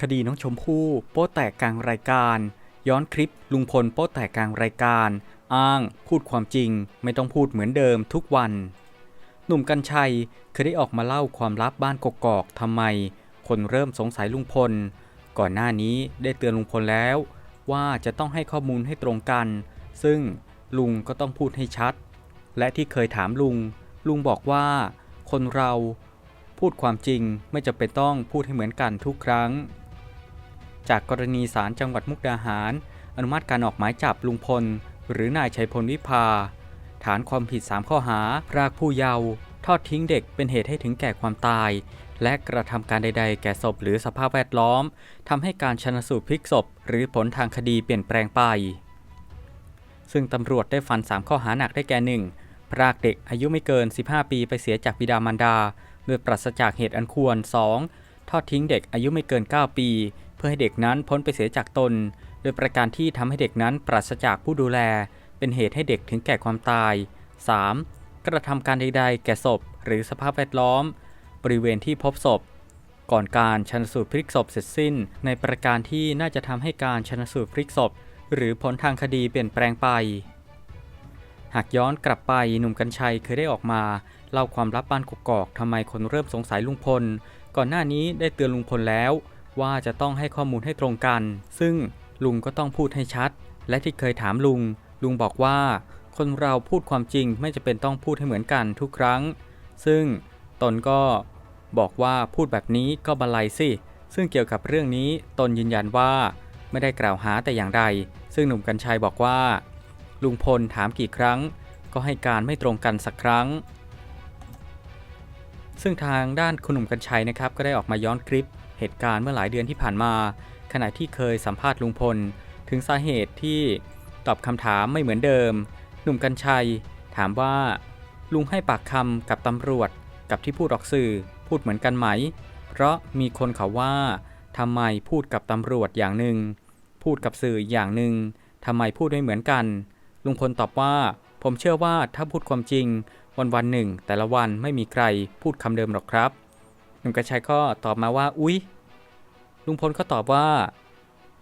คดีน้องชมพู่โป๊แตกกลางรายการ ย้อนคลิปลุงพลโป๊แตกกลางรายการ อ้างพูดความจริง ไม่ต้องพูดเหมือนเดิมทุกวัน หนุ่มกัญชัยเคยได้ออกมาเล่าความลับบ้านกกอกทำไม คนเริ่มสงสัยลุงพล ก่อนหน้านี้ได้เตือนลุงพลแล้ว ว่าจะต้องให้ข้อมูลให้ตรงกัน ซึ่งลุงก็ต้องพูดให้ชัด และที่เคยถามลุง ลุงบอกว่า คนเราพูดความจริงไม่จำเป็นต้องพูดให้เหมือนกันทุกครั้ง จากกรณีศาลจังหวัดมุกดาหาร อนุมัติการออกหมายจับลุงพล หรือนายชัยพลวิภา ฐานความผิด 3 ข้อหา พรากผู้เยาว์ทอดทิ้งเด็กเป็นเหตุให้ถึงแก่ความตาย และกระทำการใด ๆ แก่ศพหรือสภาพแวดล้อมทำให้การชนสูตรพลิกศพ หรือผลทางคดีเปลี่ยนแปลงไป ซึ่งตำรวจได้ฟัน 3 ข้อหาหนักได้แก่ 1. พรากเด็กอายุไม่เกิน 15 ปีไปเสียจากบิดามารดาโดยปราศจากเหตุอันควร 2. ทอดทิ้งเด็กอายุไม่เกิน 9 ปี เพื่อให้เด็กนั้นพ้นไปเสียจากตน โดยประการที่ทำให้เด็กนั้นปราศจากผู้ดูแล เป็นเหตุให้เด็กถึงแก่ความตาย 3. กระทำการใดๆ แก่ศพ หรือสภาพแวดล้อม บริเวณที่พบศพ ก่อนการชันสูตรพลิกศพเสร็จสิ้น ในประการที่น่าจะทำให้การชันสูตรพลิกศพ หรือผลทางคดีเปลี่ยนแปลงไปหากย้อนกลับไปหนุ่มกัญชัยเคยได้ออกมา เล่าความลับบ้านกกอกทำไมคนเริ่มสงสัยลุงพล ก่อนหน้านี้ได้เตือนลุงพลแล้ว ว่าจะต้องให้ข้อมูลให้ตรงกัน ซึ่งลุงก็ต้องพูดให้ชัด และที่เคยถามลุง ลุงบอกว่า คนเราพูดความจริงไม่จะเป็นต้องพูดให้เหมือนกันทุกครั้ง ซึ่งตนก็บอกว่าพูดแบบนี้ก็บันไลสิ ซึ่งเกี่ยวกับเรื่องนี้ตนยืนยันว่า ไม่ได้กล่าวหาแต่อย่างใด ซึ่งหนุ่มกัญชัยบอกว่า ลุงพลถามกี่ครั้ง ก็ให้การไม่ตรงกันสักครั้ง ซึ่งทางด้านคุณหนุ่มกัญชัยนะครับก็ได้ออกมาย้อนคลิป เหตุการณ์เมื่อหลายเดือนที่ผ่านมา ขณะที่เคยสัมภาษณ์ลุงพล ถึงสาเหตุที่ตอบคำถามไม่เหมือนเดิม หนุ่มกัญชัย ถามว่า ลุงให้ปากคำกับตำรวจ กับที่พูดออกสื่อ พูดเหมือนกันไหม เพราะมีคนเขาว่าทำไมพูดกับตำรวจอย่างหนึ่ง พูดกับสื่ออย่างหนึ่งทำไมพูดไม่เหมือนกัน ลุงพลตอบว่า ผมเชื่อว่าถ้าพูดความจริง วันวันหนึ่ง แต่ละวันไม่มีใครพูดคำเดิมหรอกครับ นุ่มกระชัยก็ตอบมาว่า อุ๊ย ลุงพลก็ตอบว่า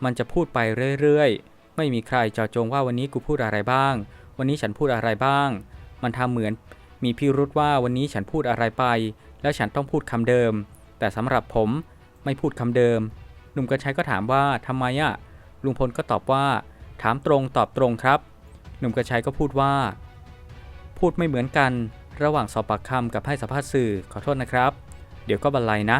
มันจะพูดไปเรื่อยๆ ไม่มีใครเจาะจงว่าวันนี้กูพูดอะไรบ้าง วันนี้ฉันพูดอะไรบ้าง มันทำเหมือนมีพิรุษว่าวันนี้ฉันพูดอะไรไป แล้วฉันต้องพูดคำเดิม แต่สำหรับผมไม่พูดคำเดิม หนุ่มกระชัยก็ถามว่าทำไมอะลุงพลก็ตอบว่า ถามตรงตอบตรงครับ หนุ่มกระชัยก็พูดว่า พูดไม่เหมือนกัน ระหว่างสอบปากคำกับให้สัมภาษณ์สื่อขอโทษนะครับ เดี๋ยวก็บรรลัยนะ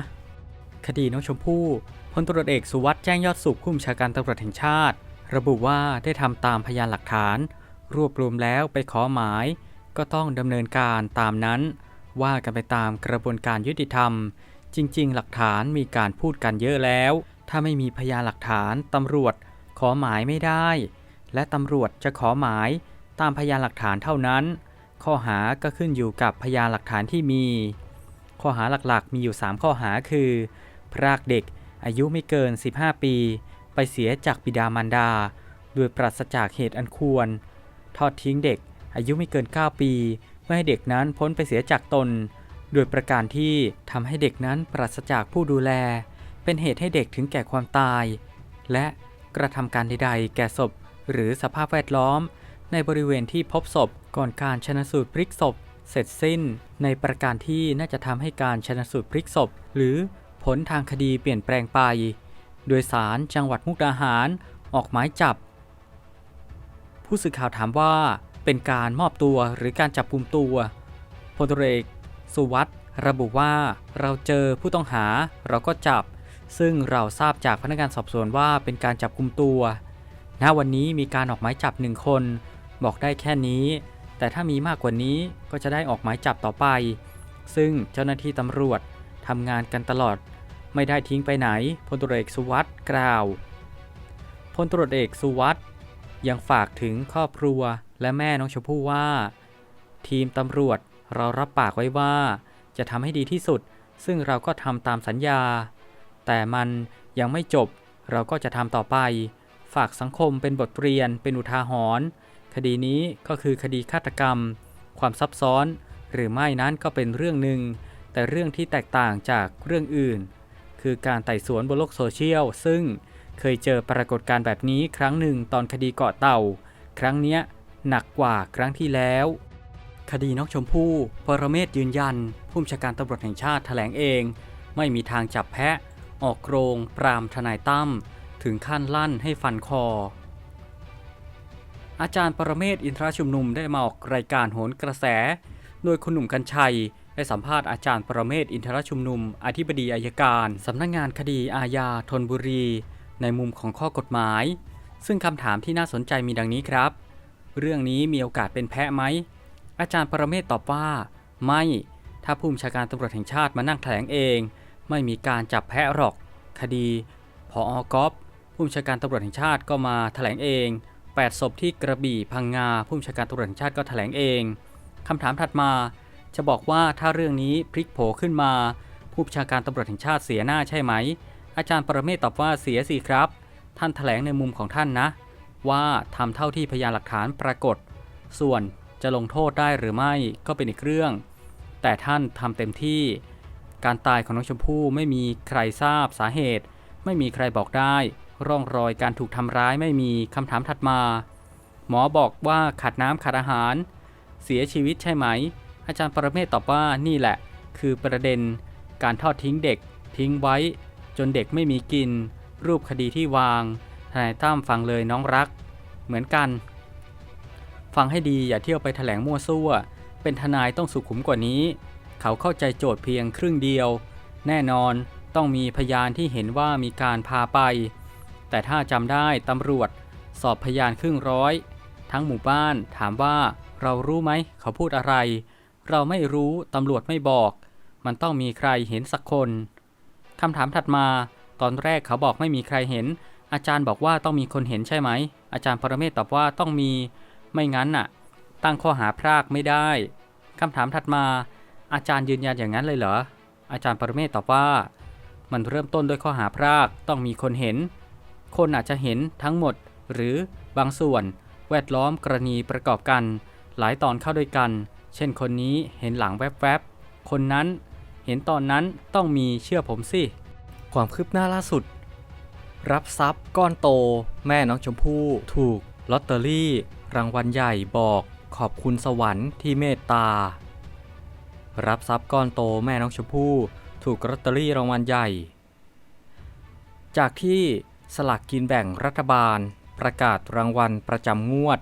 คดีน้องชมพู่พลตรวจเอกสุวัสด์แจ้งยอดสุขผู้บัญชาการตำรวจแห่งชาติ ระบุว่าได้ทำตามพยานหลักฐาน รวบรวมแล้วไปขอหมาย ก็ต้องดำเนินการตามนั้น ว่ากันไปตามกระบวนการยุติธรรม จริง ๆ หลักฐานมีการพูดกันเยอะแล้ว ถ้าไม่มีพยานหลักฐานตำรวจขอหมายไม่ได้ และตำรวจจะขอหมายตามพยานหลักฐานเท่านั้น ข้อหาก็ขึ้นอยู่กับพยานหลักฐานที่มี ข้อหาหลักๆ มีอยู่ 3 ข้อหาคือ พรากเด็กอายุไม่เกิน 15 ปี ไปเสียจากบิดามารดา โดยปราศจากเหตุอันควร ทอดทิ้งเด็กอายุไม่เกิน 9 ปีเพื่อให้เด็กนั้นพ้นไปเสียจากตน โดยประการที่ทำให้เด็กนั้นปราศจากผู้ดูแล เป็นเหตุให้เด็กถึงแก่ความตาย และกระทำการใดๆ แก่ศพ หรือสภาพแวดล้อม ในบริเวณที่พบศพก่อนการชนะสูตรพลิกศพ เสร็จสิ้นในประการที่น่าจะทำให้การชนะสูตรพลิกศพ หรือผลทางคดีเปลี่ยนแปลงไป โดยสารจังหวัดมุกดาหารออกหมายจับ ผู้สื่อข่าวถามว่าเป็นการมอบตัวหรือการจับกลุ่มตัวพลตรเอกสุวัสด์ระบุว่าเราเจอผู้ต้องหาเราก็จับ ซึ่งเราทราบจากพนักงานสอบสวนว่าเป็นการจับกลุ่มตัว ณ วันนี้มีการออกหมายจับหนึ่งคน บอกได้แค่นี้ แต่ถ้ามีมากกว่านี้ก็จะได้ออกหมายจับต่อไป ซึ่งเจ้าหน้าที่ตำรวจทำงานกันตลอด ไม่ได้ทิ้งไปไหนพลตรเอกสุวัสด์กล่าวพลตรเอกสุวัสด์ยังฝากถึงครอบครัวและแม่น้องชมพู่ว่า ทีมตำรวจเรารับปากไว้ว่า จะทำให้ดีที่สุด ซึ่งเราก็ทำตามสัญญา แต่มันยังไม่จบเราก็จะทำต่อไป ฝากสังคมเป็นบทเรียนเป็นอุทาหรณ์ คดีนี้ก็คือคดีฆาตกรรม ความซับซ้อนหรือไม่นั้นก็เป็นเรื่องหนึ่ง แต่เรื่องที่แตกต่างจากเรื่องอื่น คือการไต่สวนบนโลกโซเชียล ซึ่งเคยเจอปรากฏการณ์แบบนี้ครั้งหนึ่งตอนคดีเกาะเต่า ครั้งเนี้ยหนักกว่าครั้งที่แล้ว คดีน้องชมพู่ปรเมศยืนยัน ผู้บัญชาการตำรวจแห่งชาติแถลงเอง ไม่มีทางจับแพะ ออกโรง ปรามทนายตั้มถึงขั้นลั่นให้ฟันคอ อาจารย์ปรเมศอินทรชุมนุมได้มาออกรายการโหนกระแส โดยคุณหนุ่มกัญชัย ได้สัมภาษณ์อาจารย์ปรเมศอินทรชุมนุม อธิบดีอายการสำนักงงานคดีอาญาธนบุรี ในมุมของข้อกฎหมาย ซึ่งคำถามที่น่าสนใจมีดังนี้ครับ เรื่องนี้มีโอกาสเป็นแพะไหม อาจารย์ปรเมศตอบว่า ไม่ ถ้าผู้บัญชาการตำรวจแห่งชาติมานั่งแถลงเอง ไม่มีการจับแพะหรอก คดีพออกอฟผู้บัญชาการตำรวจแห่งชาติก็มาแถลงเอง 8 ศพที่กระบี่พังงา ผู้บัญชาการตำรวจแห่งชาติก็แถลงเองคำถามถัดมา จะบอกว่าถ้าเรื่องนี้พลิกโผขึ้นมา ผู้บัญชาการตำรวจแห่งชาติเสียหน้าใช่ไหม อาจารย์ปรเมศตอบว่าเสียสิครับ ท่านแถลงในมุมของท่านนะ ว่าทำเท่าที่พยานหลักฐานปรากฏ ส่วนจะลงโทษได้หรือไม่ก็เป็นอีกเรื่อง แต่ท่านทำเต็มที่ การตายของน้องชมพู่ไม่มีใครทราบสาเหตุ ไม่มีใครบอกได้ ร่องรอยการถูกทำร้ายไม่มีคำถามถัดมา หมอบอกว่าขาดน้ำขาดอาหาร เสียชีวิตใช่ไหม อาจารย์ปรเมศตอบว่านี่แหละ คือประเด็นการทอดทิ้งเด็ก ทิ้งไว้ จนเด็กไม่มีกิน รูปคดีที่วางทนายตั้มฟังเลยน้องรัก เหมือนกัน ฟังให้ดีอย่าเที่ยวไปแถลงมั่วซั่ว เป็นทนายต้องสุขุมกว่านี้ เขาเข้าใจโจทย์เพียงครึ่งเดียว แน่นอนต้องมีพยานที่เห็นว่ามีการพาไป แต่ถ้าจำได้ตำรวจ สอบพยานครึ่งร้อย ทั้งหมู่บ้านถามว่าเรารู้ไหมเขาพูดอะไร เราไม่รู้ตำรวจไม่บอก มันต้องมีใครเห็นสักคนคำถามถัดมา ตอนแรกเขาบอกไม่มีใครเห็น อาจารย์บอกว่าต้องมีคนเห็นใช่ไหม อาจารย์ปรเมศตอบว่าต้องมีไม่งั้นน่ะ ตั้งข้อหาพรากไม่ได้คำถามถัดมา อาจารย์ยืนยันอย่างนั้นเลยเหรออาจารย์ปรเมศตอบว่า มันเริ่มต้นด้วยข้อหาพรากต้องมีคนเห็น คนอาจจะเห็นทั้งหมด หรือบางส่วน แวดล้อมกรณีประกอบกัน หลายตอนเข้าด้วยกัน เช่นคนนี้เห็นหลังแวบๆ คนนั้นเห็นตอนนั้นต้องมีเชื่อผมสิ ความคืบหน้าล่าสุด รับทรัพย์ก้อนโต แม่น้องชมพู่ถูกลอตเตอรี่ รางวัลใหญ่บอกขอบคุณสวรรค์ที่เมตตา รับทรัพย์ก้อนโตแม่น้องชมพู่ถูกลอตเตอรี่รางวัลใหญ่ จากที่ สลากกินแบ่งรัฐบาล ประกาศรางวัลประจำงวด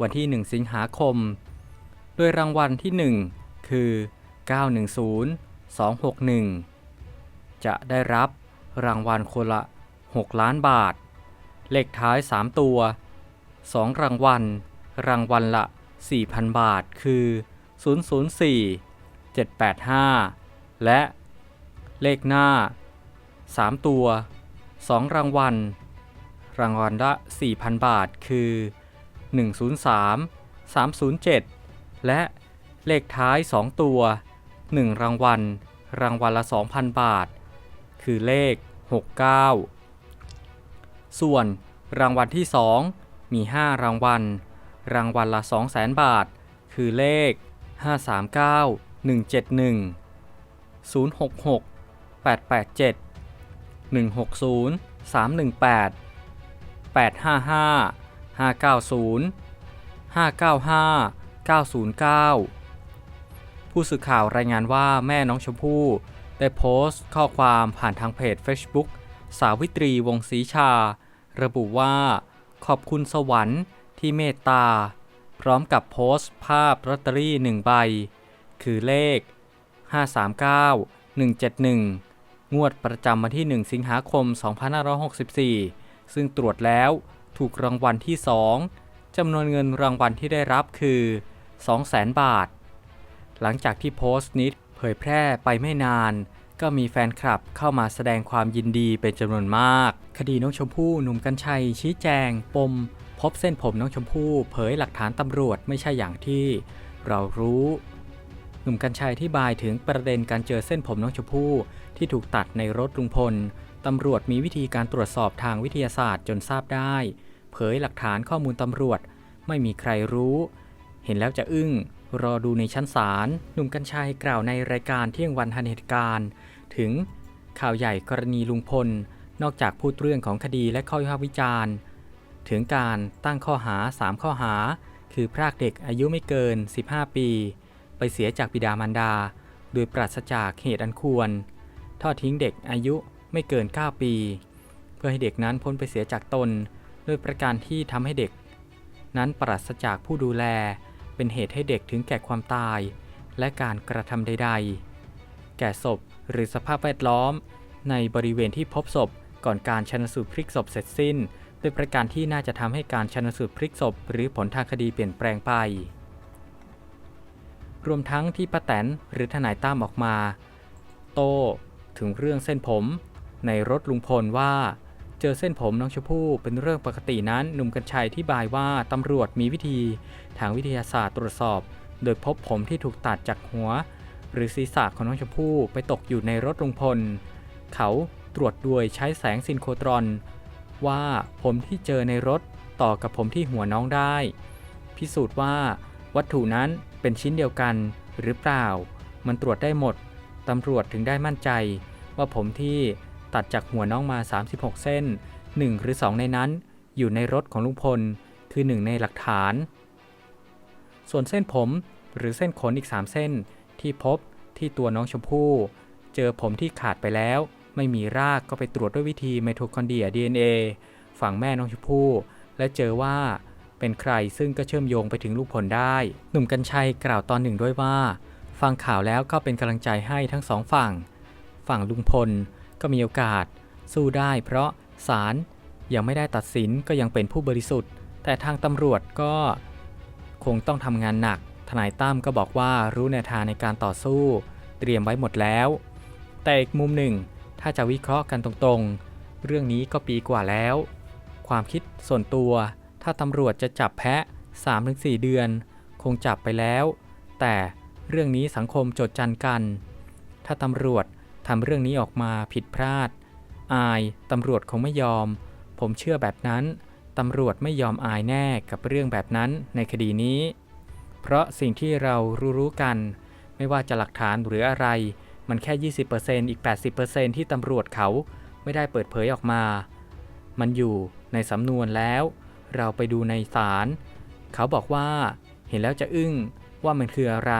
วันที่ 1 สิงหาคม โดยรางวัลที่ 1 คือ 910 261 จะได้รับรางวัลคนละ 6 ล้านบาท เลขท้าย 3 ตัว 2 รางวัล รางวัลละ 4,000 บาท คือ 004 785 และเลขหน้า 3 ตัว 2 รางวัล รางวัลละ 4,000 บาท คือ 103 307 และเลขท้าย 2 ตัว 1 รางวัล รางวัลละ 2,000 บาท คือเลข 69 ส่วนรางวัลที่ 2 มี 5 รางวัล รางวัลละ 200,000 บาท คือเลข 539 171 066 887 160 318 855 590 595 909 ผู้สื่อข่าวรายงานว่าแม่น้องชมพู่ได้โพสต์ข้อความผ่านทางเพจ Facebook สาวิตรีวงศรีชา ระบุว่า ขอบคุณสวรรค์ที่เมตตา พร้อมกับโพสต์ภาพลอตเตอรี่หนึ่งใบ คือเลข 539 171 งวดประจำวันที่ 1 สิงหาคม 2564 ซึ่งตรวจแล้วถูกรางวัลที่ 2จำนวนเงินรางวัลที่ได้รับคือ 200,000 บาท หลังจากที่โพสต์นี้เผยแพร่ไปไม่นาน ก็มีแฟนคลับเข้ามาแสดงความยินดีเป็นจำนวนมาก คดีน้องชมพู่หนุ่มกัญชัย ชี้แจง ปม พบเส้นผมน้องชมพู่ เผยหลักฐานตำรวจไม่ใช่อย่างที่ เรารู้ หนุ่มกัญชัยที่บายถึงประเด็นการเจอเส้นผมน้องชมพู่ที่ถูกตัดในรถลุงพล ตำรวจมีวิธีการตรวจสอบทางวิทยาศาสตร์จนทราบได้ เผยหลักฐานข้อมูลตำรวจ ไม่มีใครรู้ เห็นแล้วจะอึ้ง รอดูในชั้นศาล หนุ่มกัญชัยกล่าวในรายการเที่ยงวันทันเหตุการณ์ ถึงข่าวใหญ่กรณีลุงพล นอกจากพูดเรื่องของคดีและข้อวิพากษ์วิจารณ์ ถึงการตั้งข้อหา 3 ข้อหา คือพรากเด็กอายุไม่เกิน 15 ปีไป เสียจากบิดามารดา โดยปราศจากเหตุอันควร ทอดทิ้งเด็กอายุไม่เกิน 9 ปี เพื่อให้เด็กนั้นพ้นไปเสียจากตนโดยประการที่ทำให้เด็ก นั้นปราศจากผู้ดูแล เป็นเหตุให้เด็กถึงแก่ความตาย และการกระทำใด ๆ แก่ศพหรือสภาพแวดล้อม ในบริเวณที่พบศพก่อนการชนสูตรพลิกศพเสร็จสิ้น โดยประการที่น่าจะทำให้การชนสูตรพลิกศพ หรือผลทางคดีเปลี่ยนแปลงไป รวมทั้งที่ป้าแตนหรือทนายตั้มออกมา โต้ถึงเรื่องเส้นผม ในรถลุงพลว่า เจอเส้นผมน้องชมพู่เป็นเรื่องปกตินั้นหนุ่มกัญชัยที่บายว่าตำรวจมีวิธี ทางวิทยาศาสตร์ตรวจสอบ โดยพบผมที่ถูกตัดจากหัว หรือศีรษะของน้องชมพู่ไปตกอยู่ในรถลุงพล เขาตรวจด้วยใช้แสงซินโครตรอน ว่าผมที่เจอในรถต่อกับผมที่หัวน้องได้ พิสูจน์ว่า วัตถุนั้นเป็นชิ้นเดียวกันหรือเปล่า มันตรวจได้หมด ตำรวจถึงได้มั่นใจ ว่าผมที่ตัดจากหัวน้องมา 36 เส้น 1 หรือ 2 ในนั้น อยู่ในรถของลุงพล คือหนึ่งในหลักฐาน ส่วนเส้นผมหรือเส้นขนอีก 3 เส้น ที่พบที่ตัวน้องชมพู่ เจอผมที่ขาดไปแล้ว ไม่มีรากก็ไปตรวจด้วยวิธีไมโทคอนเดรีย DNA ฝั่งแม่น้องชมพู่ และเจอว่า เป็นใครซึ่งก็เชื่อมโยงไปถึงลูกผลได้ หนุ่มกัญชัยกล่าวตอนหนึ่งด้วยว่า ฟังข่าวแล้วก็เป็นกำลังใจให้ทั้งสองฝั่ง ฝั่งลุงพลก็มีโอกาส สู้ได้ เพราะศาลยังไม่ได้ตัดสินก็ยังเป็นผู้บริสุทธิ์ แต่ทางตำรวจก็ คงต้องทำงานหนัก ทนายตั้มก็บอกว่ารู้แนวทางในการต่อสู้ เตรียมไว้หมดแล้ว แต่อีกมุมหนึ่ง ถ้าจะวิเคราะห์กันตรงๆ เรื่องนี้ก็ปีกว่าแล้ว ความคิดส่วนตัว ถ้าตำรวจจะจับแพะ 3-4 เดือน คงจับไปแล้ว แต่เรื่องนี้สังคมจดจันกัน ถ้าตำรวจทำเรื่องนี้ออกมาผิดพลาด อายตำรวจคงไม่ยอม ผมเชื่อแบบนั้น ตำรวจไม่ยอมอายแน่กับเรื่องแบบนั้นในคดีนี้ เพราะสิ่งที่เรารู้ๆกัน ไม่ว่าจะหลักฐานหรืออะไร มันแค่ 20%อีก 80%ที่ตำรวจเขาไม่ได้เปิดเผยออกมา มันอยู่ในสำนวนแล้ว เราไปดูในศาลเขาบอกว่าเห็นแล้วจะอึ้งว่ามันคืออะไร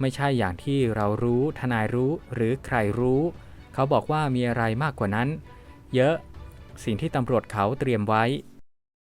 ไม่ใช่อย่างที่เรารู้ทนายรู้หรือใครรู้ เขาบอกว่ามีอะไรมากกว่านั้น เยอะสิ่งที่ตำรวจเขาเตรียมไว้